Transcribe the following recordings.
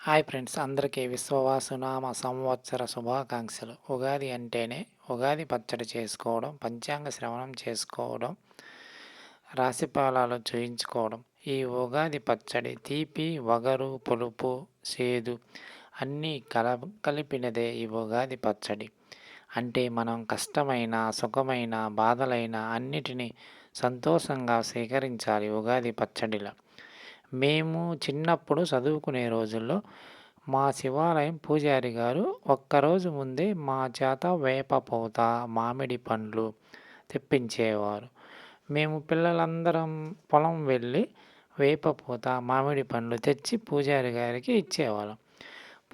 Hi friends అందరికీ విశ్వవాసునామ సంవత్సర శుభాకాంక్షలు. ఉగాది అంటేనే ఉగాది పచ్చడి చేసుకోవడం పంచాంగ శ్రవణం చేసుకోవడం రాశిఫలాలు చూయించుకోవడం. ఈ ఉగాది పచ్చడి తీపి వగరు పులుపు సేదు అన్నీ కల కలిపినదే ఈ ఉగాది పచ్చడి. అంటే మనం కష్టమైన సుఖమైన బాధలైన అన్నిటినీ సంతోషంగా స్వీకరించాలి ఉగాది పచ్చడిలో. మేము చిన్నప్పుడు చదువుకునే రోజుల్లో మా శివాలయం పూజారి గారు ఒక్కరోజు ముందే మా చేత వేపపోత మామిడి పండ్లు తెప్పించేవారు. మేము పిల్లలందరం పొలం వెళ్ళి వేపపోత మామిడి పండ్లు తెచ్చి పూజారి గారికి ఇచ్చేవాళ్ళం.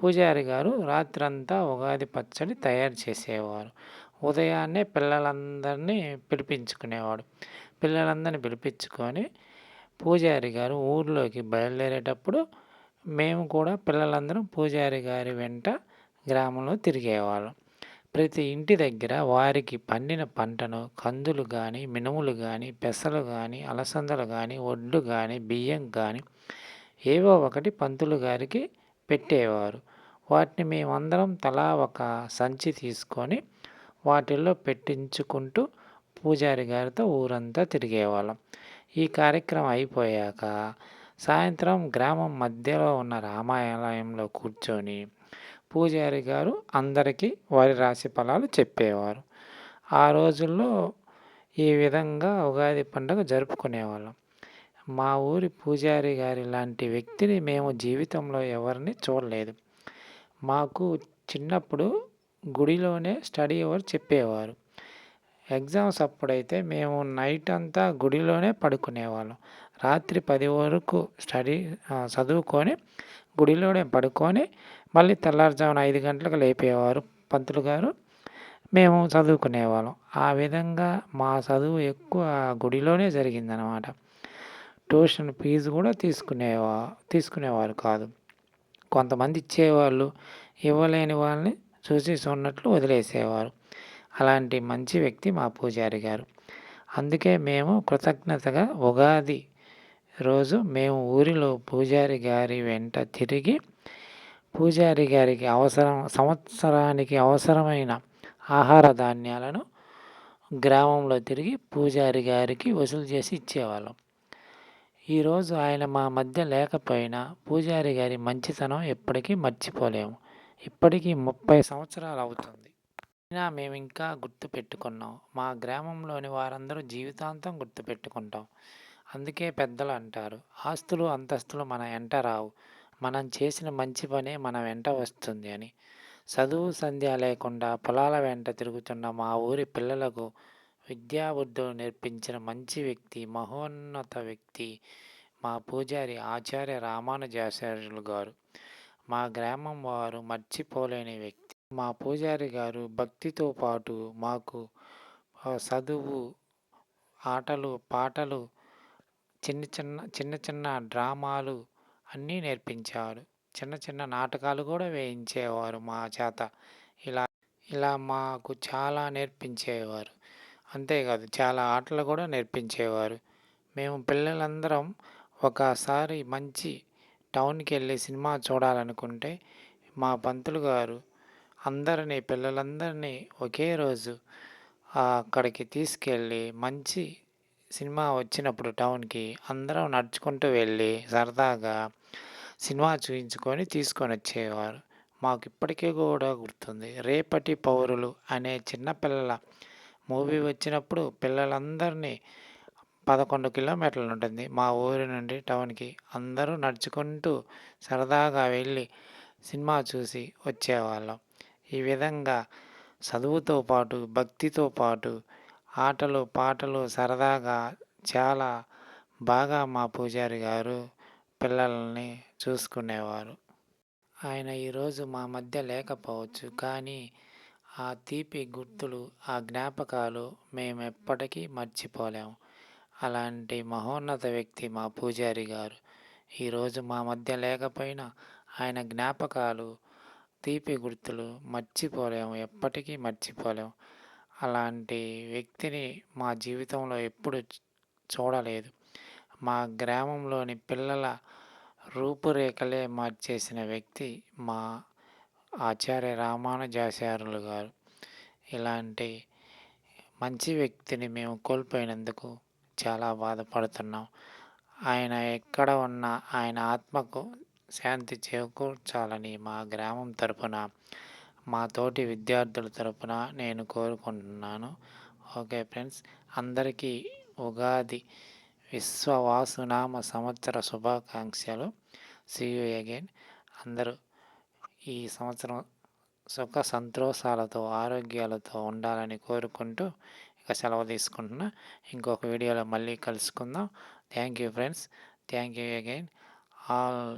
పూజారి గారు రాత్రంతా ఉగాది పచ్చడి తయారు చేసేవారు. ఉదయాన్నే పిల్లలందరినీ పిలిపించుకునేవాడు. పిల్లలందరినీ పిలిపించుకొని పూజారి గారు ఊర్లోకి బయలుదేరేటప్పుడు మేము కూడా పిల్లలందరం పూజారి గారి వెంట గ్రామంలో తిరిగేవాళ్ళం. ప్రతి ఇంటి దగ్గర వారికి పండిన పంటను కందులు కానీ మినుములు కానీ పెసలు కానీ అలసందలు కానీ ఒడ్లు కానీ బియ్యం కానీ ఏవో ఒకటి పంతులు గారికి పెట్టేవారు. వాటిని మేమందరం తలా ఒక సంచి తీసుకొని వాటిల్లో పెట్టించుకుంటూ పూజారి గారితో ఊరంతా తిరిగేవాళ్ళం. ఈ కార్యక్రమం అయిపోయాక సాయంత్రం గ్రామం మధ్యలో ఉన్న రామాలయంలో కూర్చొని పూజారి గారు అందరికీ వారి రాశి ఫలాలు చెప్పేవారు. ఆ రోజుల్లో ఈ విధంగా ఉగాది పండుగ జరుపుకునేవాళ్ళం. మా ఊరి పూజారి గారి లాంటి వ్యక్తిని మేము జీవితంలో ఎవరిని చూడలేదు. మాకు చిన్నప్పుడు గుడిలోనే స్టడీ అవర్ చెప్పేవారు. ఎగ్జామ్స్ అప్పుడైతే మేము నైట్ అంతా గుడిలోనే పడుకునేవాళ్ళం. రాత్రి పది వరకు స్టడీ చదువుకొని గుడిలోనే పడుకొని మళ్ళీ తెల్లారుజామున ఐదు గంటలకు లేపేవారు పంతులు గారు. మేము చదువుకునేవాళ్ళం. ఆ విధంగా మా చదువు ఎక్కువ గుడిలోనే జరిగిందనమాట ట్యూషన్ ఫీజు కూడా తీసుకునేవా తీసుకునేవారు కాదు. కొంతమంది ఇచ్చేవాళ్ళు ఇవ్వలేని వాళ్ళని చూసి ఉన్నట్లు వదిలేసేవారు. అలాంటి మంచి వ్యక్తి మా పూజారి గారు. అందుకే మేము కృతజ్ఞతగా ఉగాది రోజు మేము ఊరిలో పూజారి గారి వెంట తిరిగి పూజారి గారికి అవసరం సంవత్సరానికి అవసరమైన ఆహార ధాన్యాలను గ్రామంలో తిరిగి పూజారి గారికి వసూలు చేసి ఇచ్చేవాళ్ళం. ఈరోజు ఆయన మా మధ్య లేకపోయినా పూజారి గారి మంచితనం ఎప్పటికీ మర్చిపోలేము. ఇప్పటికీ ముప్పై సంవత్సరాలు అవుతుంది. అయినా మేము ఇంకా గుర్తుపెట్టుకున్నాం. మా గ్రామంలోని వారందరూ జీవితాంతం గుర్తుపెట్టుకుంటాం. అందుకే పెద్దలు అంటారు ఆస్తులు అంతస్తులు మన వెంట రావు. మనం చేసిన మంచి పనే మన వెంట వస్తుంది అని. చదువు సంధ్య లేకుండా పొలాల వెంట తిరుగుతున్న మా ఊరి పిల్లలకు విద్యాబుద్ధులు నేర్పించిన మంచి వ్యక్తి మహోన్నత వ్యక్తి మా పూజారి ఆచార్య రామానుజాచార్యులు గారు. మా గ్రామం వారు మర్చిపోలేని వ్యక్తి. మా పూజారి గారు భక్తితో పాటు మాకు చదువు ఆటలు పాటలు చిన్న చిన్న చిన్న చిన్న డ్రామాలు అన్నీ నేర్పించేవారు చిన్న చిన్న నాటకాలు కూడా వేయించేవారు మా చేత. ఇలా ఇలా మాకు చాలా నేర్పించేవారు. అంతేకాదు చాలా ఆటలు కూడా నేర్పించేవారు. మేము పిల్లలందరం ఒకసారి మంచి టౌన్కి వెళ్ళి సినిమా చూడాలనుకుంటే మా పంతులు గారు అందరినీ పిల్లలందరినీ ఒకే రోజు అక్కడికి తీసుకెళ్ళి మంచి సినిమా వచ్చినప్పుడు టౌన్కి అందరం నడుచుకుంటూ వెళ్ళి సరదాగా సినిమా చూయించుకొని తీసుకొని వచ్చేవారు. మాకు ఇప్పటికీ కూడా గుర్తుంది. రేపటి పౌరులు అనే చిన్నపిల్లల మూవీ వచ్చినప్పుడు పిల్లలందరినీ పదకొండు కిలోమీటర్లు ఉంటుంది. మా ఊరి నుండి టౌన్కి అందరూ నడుచుకుంటూ సరదాగా వెళ్ళి సినిమా చూసి వచ్చేవాళ్ళం. ఈ విధంగా చదువుతో పాటు భక్తితో పాటు ఆటలు పాటలు సరదాగా చాలా బాగా మా పూజారి గారు పిల్లల్ని చూసుకునేవారు. ఆయన ఈరోజు మా మధ్య లేకపోవచ్చు కానీ ఆ తీపి గుర్తులు ఆ జ్ఞాపకాలు మేము ఎప్పటికీ మర్చిపోలేము అలాంటి మహోన్నత వ్యక్తి మా పూజారి గారు. ఈరోజు మా మధ్య లేకపోయినా ఆయన జ్ఞాపకాలు తీపి గుర్తులు మర్చిపోలేము ఎప్పటికీ మర్చిపోలేము. అలాంటి వ్యక్తిని మా జీవితంలో ఎప్పుడు చూడలేదు. మా గ్రామంలోని పిల్లల రూపురేఖలే మార్చేసిన వ్యక్తి మా ఆచార్య రామానుజాచార్యులు గారు. ఇలాంటి మంచి వ్యక్తిని మేము కోల్పోయినందుకు చాలా బాధపడుతున్నాం. ఆయన ఎక్కడ ఉన్నా ఆయన ఆత్మకు శాంతి చేకూర్చాలని మా గ్రామం తరపున మా తోటి విద్యార్థుల తరపున నేను కోరుకుంటున్నాను. ఓకే ఫ్రెండ్స్ అందరికీ ఉగాది విశ్వవాసునామ సంవత్సర శుభాకాంక్షలు. సీ యూ అగైన్ అందరూ ఈ సంవత్సరం సుఖ సంతోషాలతో ఆరోగ్యాలతో ఉండాలని కోరుకుంటూ ఇక సెలవు తీసుకుంటున్నా. ఇంకొక వీడియోలో మళ్ళీ కలుసుకుందాం. Thank you friends thank you again all